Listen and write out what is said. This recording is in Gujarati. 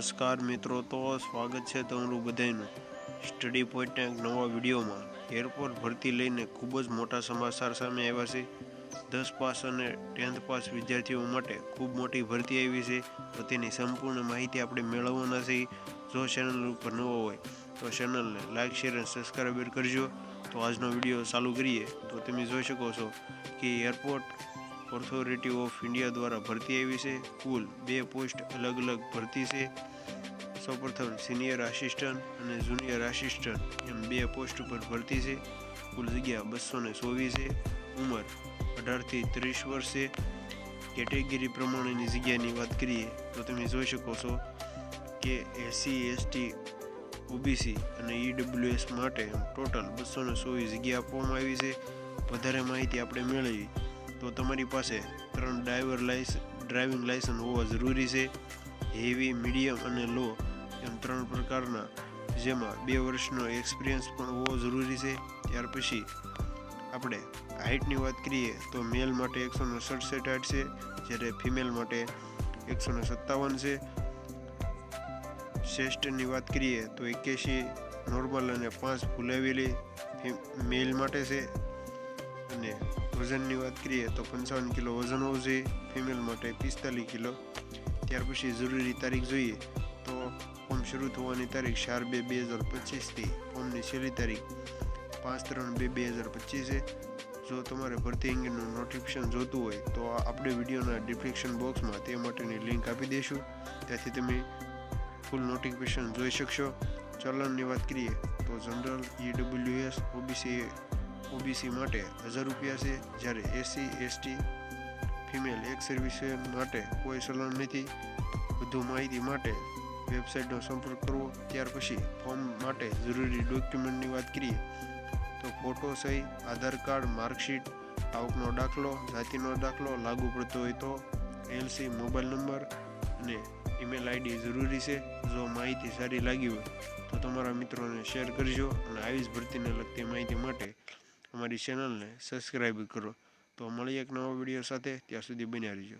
નમસ્કાર મિત્રો, તો સ્વાગત છે તમારું બધાનું સ્ટડી પોઈન્ટના એક નવા વિડીયોમાં. એરપોર્ટ ભરતી લઈને ખૂબ જ મોટા સમાચાર સામે આવ્યા છે. દસ પાસ અને ટેન્થ પાસ વિદ્યાર્થીઓ માટે ખૂબ મોટી ભરતી આવી છે. તો તેની સંપૂર્ણ માહિતી આપણે મેળવવાના છે જો ચેનલ ઉપર નવો હોય, તો ચેનલને લાઇક શેર અને સબસ્ક્રાઈબર કરજો. તો આજનો વીડિયો ચાલુ કરીએ. તો તમે જોઈ શકો છો કે એરપોર્ટ ઓથોરિટી ઓફ ઇન્ડિયા દ્વારા ભરતી આવી છે. કુલ બે પોસ્ટ અલગ અલગ ભરતી છે. સૌપ્રથમ સિનિયર આસિસ્ટન્ટ અને જુનિયર આસિસ્ટન્ટ એમ બે પોસ્ટ ઉપર ભરતી છે. કુલ જગ્યા બસો ને છે. ઉંમર અઢારથી ત્રીસ વર્ષ કેટેગરી પ્રમાણેની જગ્યાની વાત કરીએ તો તમે જોઈ શકો છો કે એસસી એસટી ઓબીસી અને ઈડબ્લ્યુએસ માટે ટોટલ બસો ને જગ્યા આપવામાં આવી છે. વધારે માહિતી આપણે મેળવી તો તમારી પાસે ત્રણ ડ્રાઈવર લાઇસ ડ્રાઇવિંગ લાઇસન્સ હોવા જરૂરી છે. હેવી મીડિયમ અને લો એમ ત્રણ પ્રકારના, જેમાં બે વર્ષનો એક્સપિરિયન્સ પણ હોવો જરૂરી છે. ત્યાર પછી આપણે હાઇટની વાત કરીએ તો મેલ માટે એકસો ને સડસઠ હાઇટ છે, જ્યારે ફિમેલ માટે એકસો ને સત્તાવન છે. શ્રેષ્ઠની વાત કરીએ તો એક્યાસી નોર્મલ અને પાંચ ફૂલાવેલી મેલ માટે છે. અને વજનની વાત કરીએ તો પંચાવન કિલો વજન હોવું જોઈએ ફિમેલ માટે પિસ્તાલીસ કિલો. ત્યાર પછી જરૂરી તારીખ જોઈએ તો ફોર્મ શરૂ થવાની તારીખ ચાર બે બે હજાર પચીસથી ફોર્મની છેલ્લી તારીખ પાંચ ત્રણ બે બે હજાર પચીસે જો તમારે ભરતી અંગેનું નોટિફિકેશન જોતું હોય તો આપણે વિડીયોના ડિસ્ક્રિપ્શન બોક્સમાં તે માટેની લિંક આપી દઈશું ત્યાંથી તમે ફૂલ નોટિફિકેશન જોઈ શકશો. ચલણની વાત કરીએ તો જનરલ ઈડબ્લ્યુએસ ઓબીસી ઓબીસી માટે હજાર રૂપિયા છે. જ્યારે SC, ST, female ex service માટે કોઈ ચલણ નથી. વધુ માહિતી માટે વેબસાઇટનો સંપર્ક કરવો. ત્યાર પછી ફોર્મ માટે જરૂરી ડોક્યુમેન્ટની વાત કરીએ, તો ફોટો સહી, આધાર કાર્ડ, માર્કશીટ, આવકનો દાખલો, જાતિનો દાખલો લાગુ પડતો હોય તો એલસી મોબાઈલ નંબર અને ઈમેલ આઈડી જરૂરી છે. જો માહિતી સારી લાગી હોય તો તમારા મિત્રોને શેર કરજો અને આવી જ ભરતીને લગતી માહિતી માટે અમારી ચેનલને સબસ્ક્રાઈબ કરો. તો મળીએ એક નવા વીડિયો સાથે. ત્યાં સુધી બન્યા રહીજો.